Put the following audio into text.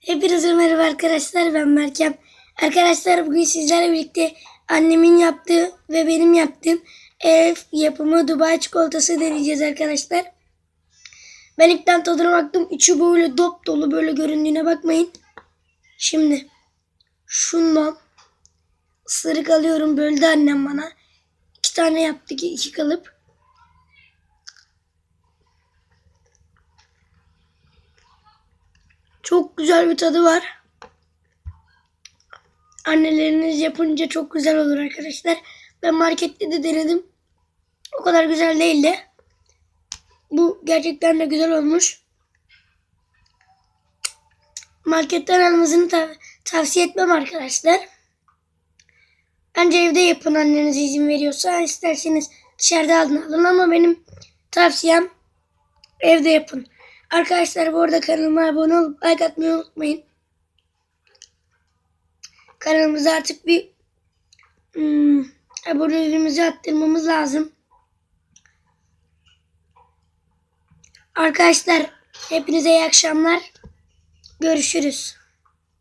Hepinize merhaba arkadaşlar ben Merkem. Arkadaşlar bugün sizlerle birlikte annemin yaptığı ve benim yaptığım ev yapımı Dubai çikolatası deneyeceğiz arkadaşlar. Ben ilkten tadına baktım. İçi böyle dop dolu böyle göründüğüne bakmayın. Şimdi şundan ısırık alıyorum böldü annem bana. İki tane yaptık iki kalıp. Çok güzel bir tadı var. Anneleriniz yapınca çok güzel olur arkadaşlar. Ben markette de denedim. O kadar güzel değildi. Bu gerçekten de güzel olmuş. Marketten almanızı tav- tavsiye etmem arkadaşlar. Bence evde yapın anneniz izin veriyorsa. isterseniz dışarıda alın alın ama benim tavsiyem evde yapın. Arkadaşlar bu arada kanalıma abone olup like atmayı unutmayın. Kanalımıza artık bir hmm, abonelerimizi arttırmamız lazım. Arkadaşlar hepinize iyi akşamlar. Görüşürüz.